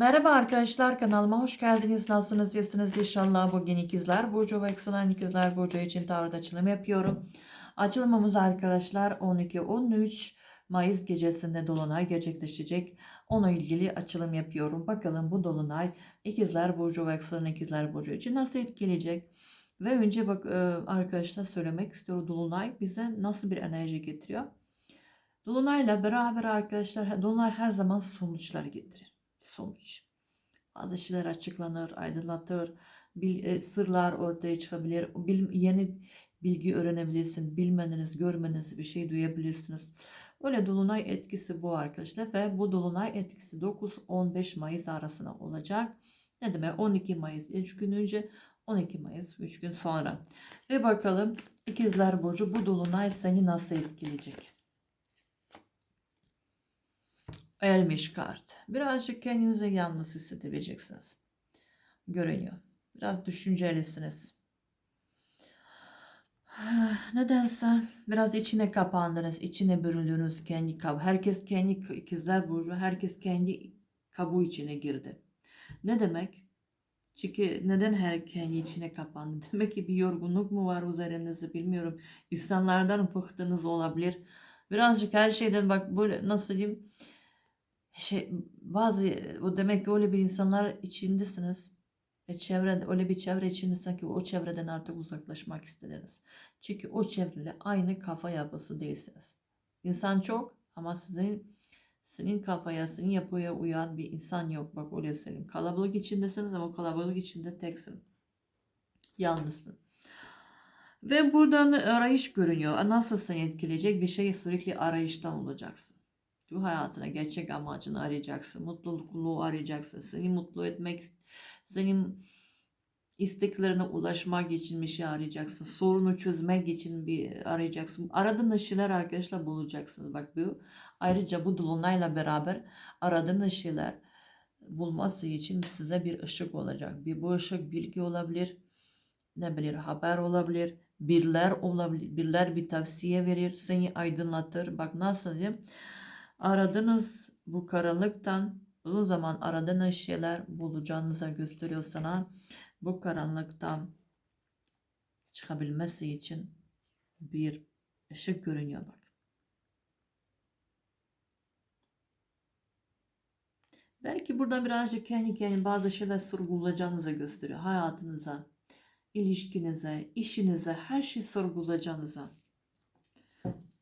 Merhaba arkadaşlar kanalıma hoş geldiniz. Nasılsınız? İyisiniz inşallah. Bugün ikizler Burcu ve Yükselen ikizler Burcu için tarot açılımı yapıyorum. Açılımımız arkadaşlar 12-13 Mayıs gecesinde Dolunay gerçekleşecek. Ona ilgili açılım yapıyorum. Bakalım bu Dolunay ikizler Burcu ve Yükselen ikizler Burcu için nasıl etkileyecek? Ve önce bak e, arkadaşlar söylemek istiyorum. Dolunay bize nasıl bir enerji getiriyor? Dolunayla beraber arkadaşlar Dolunay her zaman sonuçlar getirir sonuç. Bazı şeyler açıklanır, aydınlatır, bil, e, sırlar ortaya çıkabilir, bil, yeni bilgi öğrenebilirsin, bilmediğiniz, görmediğiniz bir şey duyabilirsiniz. Öyle dolunay etkisi bu arkadaşlar ve bu dolunay etkisi 9-15 Mayıs arasında olacak. Ne demek? 12 Mayıs 3 gün önce, 12 Mayıs 3 gün sonra. Ve bakalım İkizler Burcu bu dolunay seni nasıl etkileyecek? Ermiş kart. Birazcık kendinizi yalnız hissedebileceksiniz. Görünüyor. Biraz düşüncelisiniz. Nedense biraz içine kapandınız, içine büründünüz kendi kab. Herkes kendi ikizler burcu, herkes kendi kabuğu içine girdi. Ne demek? Çünkü neden her kendi içine kapandı? Demek ki bir yorgunluk mu var üzerinizde bilmiyorum. İnsanlardan bıktınız olabilir. Birazcık her şeyden bak böyle nasıl diyeyim? Şey bazı o demek ki öyle bir insanlar içindesiniz ve çevre öyle bir çevre içindesiniz ki o çevreden artık uzaklaşmak istediniz. Çünkü o çevreyle aynı kafa yapısı değilsiniz. İnsan çok ama sizin senin kafaya, senin yapıya uyan bir insan yok. Bak öyle söyleyeyim. Kalabalık içindesiniz ama kalabalık içinde teksin. Yalnızsın. Ve buradan arayış görünüyor. Nasıl seni etkileyecek bir şey sürekli arayıştan olacaksın. Bu hayatına gerçek amacını arayacaksın. Mutluluğu arayacaksın. Seni mutlu etmek, senin isteklerine ulaşmak için bir şey arayacaksın. Sorunu çözmek için bir arayacaksın. Aradığın şeyler arkadaşlar bulacaksınız. Bak bu ayrıca bu dolunayla beraber aradığınız şeyler bulması için size bir ışık olacak. Bir bu ışık bilgi olabilir. Ne bilir haber olabilir. Birler olabilir. Birler bir tavsiye verir. Seni aydınlatır. Bak nasıl diyeyim aradığınız bu karanlıktan uzun zaman aradığınız şeyler bulacağınıza gösteriyor sana. Bu karanlıktan çıkabilmesi için bir ışık görünüyor bak. Belki burada birazcık kendi kendine bazı şeyler sorgulayacağınıza gösteriyor. Hayatınıza, ilişkinize, işinize, her şeyi sorgulayacağınıza.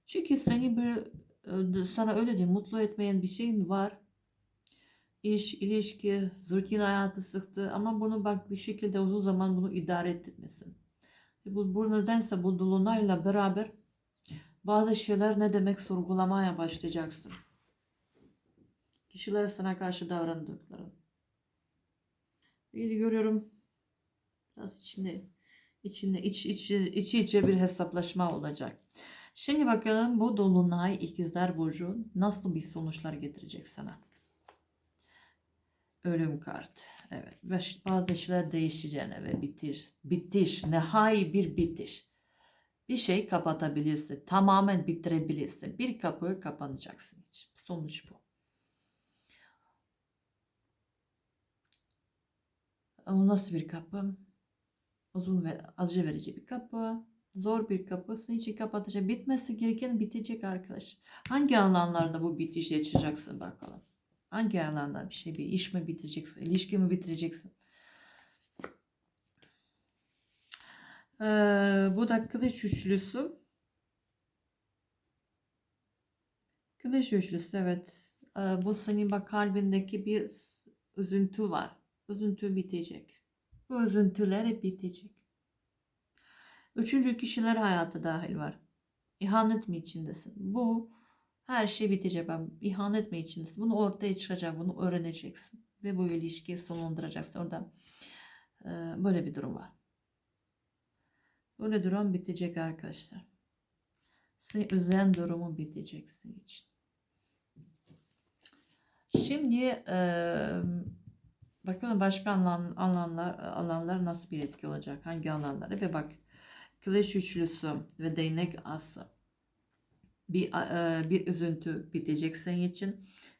Çünkü seni bir sana öyle diyeyim mutlu etmeyen bir şeyin var. İş, ilişki, rutin hayatı sıktı ama bunu bak bir şekilde uzun zaman bunu idare etmesin. Bu, bu nedense bu dolunayla beraber bazı şeyler ne demek sorgulamaya başlayacaksın. Kişiler sana karşı davrandıkları. İyi görüyorum. Biraz içinde içinde iç, iç, içi içe bir hesaplaşma olacak. Şimdi bakalım bu dolunay ikizler burcu nasıl bir sonuçlar getirecek sana. Ölüm kart. Evet. Ve bazı şeyler değişeceğine ve bitiş. Bitiş. Nihai bir bitiş. Bir şey kapatabilirsin. Tamamen bitirebilirsin. Bir kapı kapanacaksın hiç. Sonuç bu. O nasıl bir kapı? Uzun ve acı verici bir kapı zor bir kapısını için kapatacak. Bitmesi gereken bitecek arkadaş. Hangi alanlarda bu bitiş yaşayacaksın bakalım. Hangi alanda bir şey bir iş mi bitireceksin, ilişki mi bitireceksin? Ee, bu da kılıç üçlüsü. Kılıç üçlüsü evet. Ee, bu senin bak kalbindeki bir üzüntü var. Üzüntü bitecek. Bu üzüntüler bitecek. Üçüncü kişiler hayatı dahil var. İhanet mi içindesin? Bu her şey bitecek. Ben ihanet mi içindesin? Bunu ortaya çıkacak. Bunu öğreneceksin. Ve bu ilişkiyi sonlandıracaksın. Orada e, böyle bir durum var. Böyle durum bitecek arkadaşlar. Seni üzen durumu bitecek senin için. Şimdi e, bakalım başka alan, alanlar, alanlar nasıl bir etki olacak? Hangi alanlara? Ve bak kılıç üçlüsü ve değnek ası. Bir, e, bir üzüntü bitecek senin için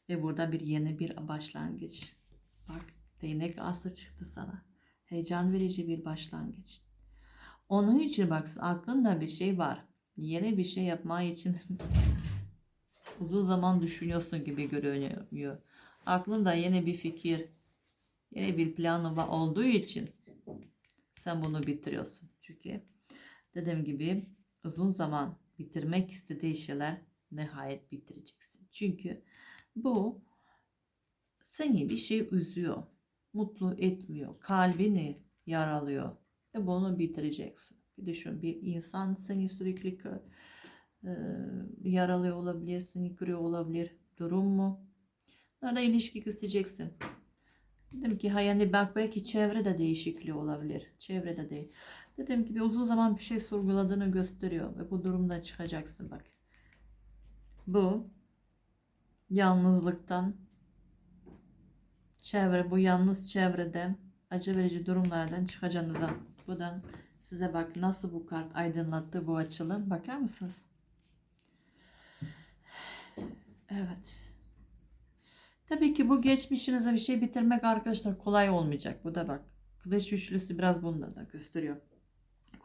ve burada bir yeni bir başlangıç. Bak değnek aslı çıktı sana. Heyecan verici bir başlangıç. Onun için bak aklında bir şey var. Yeni bir şey yapma için uzun zaman düşünüyorsun gibi görünüyor. Aklında yeni bir fikir, yeni bir planı olduğu için sen bunu bitiriyorsun. Çünkü dediğim gibi uzun zaman bitirmek istediği şeyler nihayet bitireceksin. Çünkü bu seni bir şey üzüyor, mutlu etmiyor, kalbini yaralıyor ve bunu bitireceksin. Bir düşün bir insan seni sürekli e, yaralıyor olabilir, seni kırıyor olabilir. Durum mu? Nerede ilişki isteyeceksin? Dedim ki hayani bak belki çevrede değişikliği olabilir. Çevrede değil. Dedim ki bir uzun zaman bir şey sorguladığını gösteriyor ve bu durumdan çıkacaksın bak. Bu yalnızlıktan çevre bu yalnız çevrede acı verici durumlardan çıkacağınıza. Buradan size bak nasıl bu kart aydınlattı bu açılım. Bakar mısınız? Evet. Tabii ki bu geçmişinize bir şey bitirmek arkadaşlar kolay olmayacak. Bu da bak. Kılıç üçlüsü biraz bunda da gösteriyor.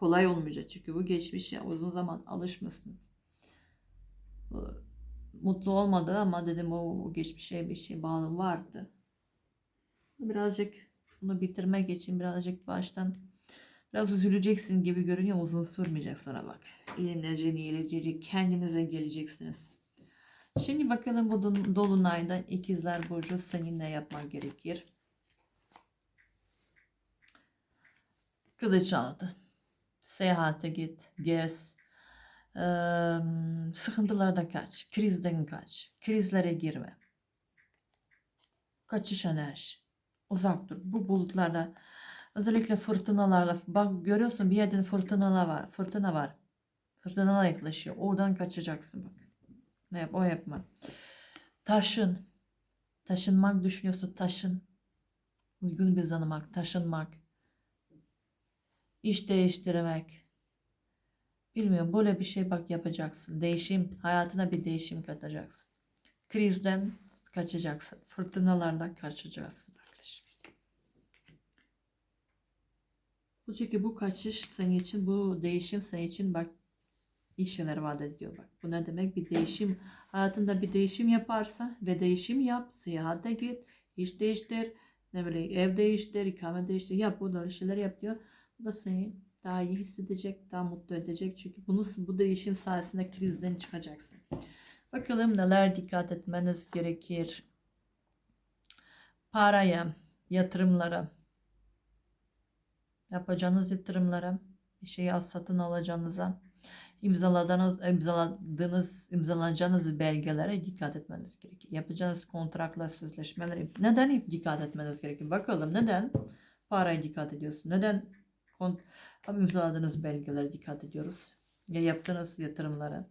Kolay olmayacak çünkü bu geçmişe uzun zaman alışmışsınız. Mutlu olmadı ama dedim o, o geçmişe bir şey bağlı vardı. Birazcık bunu bitirmek için birazcık baştan biraz üzüleceksin gibi görünüyor uzun sürmeyecek sonra bak. Enerjini iyileşecek kendinize geleceksiniz. Şimdi bakalım bu dol- dolunayda ikizler burcu senin ne yapman gerekir? Kılıç aldı. Seyahate git, gez. Eee, sıkıntılardan kaç, krizden kaç, krizlere girme. Kaçış enerji. Uzak dur. Bu bulutlarda özellikle fırtınalarla bak görüyorsun bir yerden fırtınalar var. Fırtına var. Fırtınalar yaklaşıyor. Oradan kaçacaksın bak. Ne yap o yapma. Taşın. Taşınmak düşünüyorsun taşın. Uygun bir zanamak, taşınmak. İş değiştirmek. Bilmiyorum böyle bir şey bak yapacaksın. Değişim, hayatına bir değişim katacaksın. Krizden kaçacaksın. Fırtınalardan kaçacaksın arkadaşım. Bu çünkü bu kaçış senin için, bu değişim senin için bak iyi şeyler vaat ediyor bak. Bu ne demek? Bir değişim, hayatında bir değişim yaparsa ve değişim yap, seyahate git, iş değiştir, ne bileyim ev değiştir, ikamet değiştir, yap bu böyle şeyler yap diyor. Seni daha iyi hissedecek, daha mutlu edecek. Çünkü bunu bu değişim sayesinde krizden çıkacaksın. Bakalım neler dikkat etmeniz gerekir. Paraya, yatırımlara, yapacağınız yatırımlara, şeyi az satın alacağınıza, imzaladığınız, imzaladığınız, imzalayacağınız belgelere dikkat etmeniz gerekir. Yapacağınız kontratlar, sözleşmeler, neden dikkat etmeniz gerekir? Bakalım neden paraya dikkat ediyorsun? Neden kont imzaladığınız belgelere dikkat ediyoruz? Ya yaptığınız yatırımlara,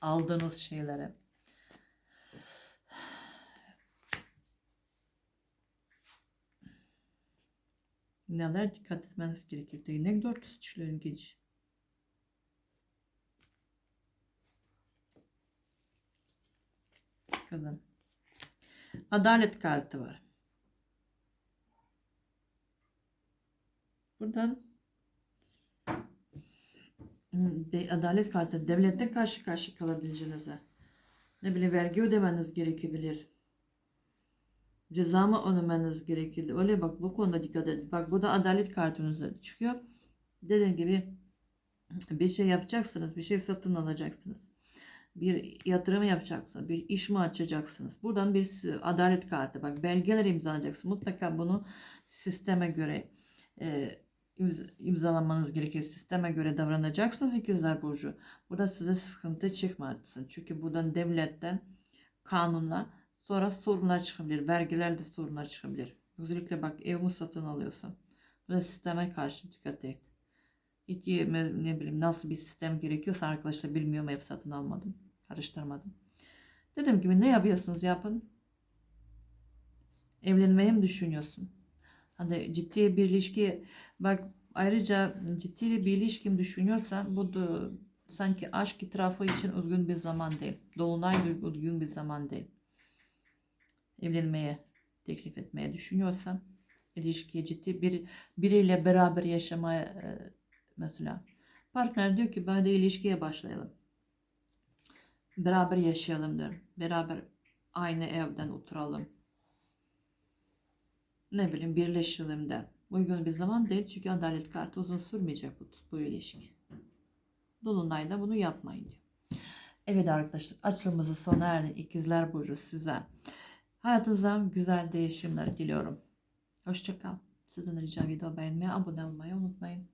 aldığınız şeylere. Neler dikkat etmeniz gerekir? Değnek dörtlüsü çilerin geliş. Bakalım. Adalet kartı var. Buradan hmm, adalet kartı devlette karşı karşı kalabileceğinize ne bileyim vergi ödemeniz gerekebilir. Ceza mı ödemeniz gerekir. Öyle bak bu konuda dikkat edin. Bak bu da adalet kartınızda çıkıyor. Dediğim gibi bir şey yapacaksınız. Bir şey satın alacaksınız. Bir yatırım yapacaksınız. Bir iş mi açacaksınız? Buradan bir adalet kartı. Bak belgeler imzalayacaksınız. Mutlaka bunu sisteme göre e, imzalamanız gerekiyor. Sisteme göre davranacaksınız ikizler burcu. Burada size sıkıntı çıkmasın. Çünkü buradan devletten kanunla sonra sorunlar çıkabilir. Vergilerde sorunlar çıkabilir. Özellikle bak ev mi satın alıyorsan. Burada sisteme karşı dikkat et. Hiç ne, bileyim nasıl bir sistem gerekiyorsa arkadaşlar bilmiyorum ev satın almadım. Araştırmadım. Dediğim gibi ne yapıyorsunuz yapın. Evlenmeyi mi düşünüyorsun? Hani ciddi bir ilişki bak ayrıca ciddi bir ilişkim düşünüyorsan bu da sanki aşk itirafı için uygun bir zaman değil. Dolunay uygun bir zaman değil. Evlenmeye teklif etmeye düşünüyorsam ilişkiye ciddi bir biriyle beraber yaşamaya e, mesela partner diyor ki ben de ilişkiye başlayalım. Beraber yaşayalım diyor. Beraber aynı evden oturalım. Ne bileyim birleşelim der. Uygun bir zaman değil çünkü adalet kartı uzun sürmeyecek bu, bu ilişki. Dolunayda bunu yapmayın diyor. Evet arkadaşlar açılımımızı sona erdi. İkizler Burcu size. Hayatınızda güzel değişimler diliyorum. Hoşçakal. Sizden rica video beğenmeyi, abone olmayı unutmayın.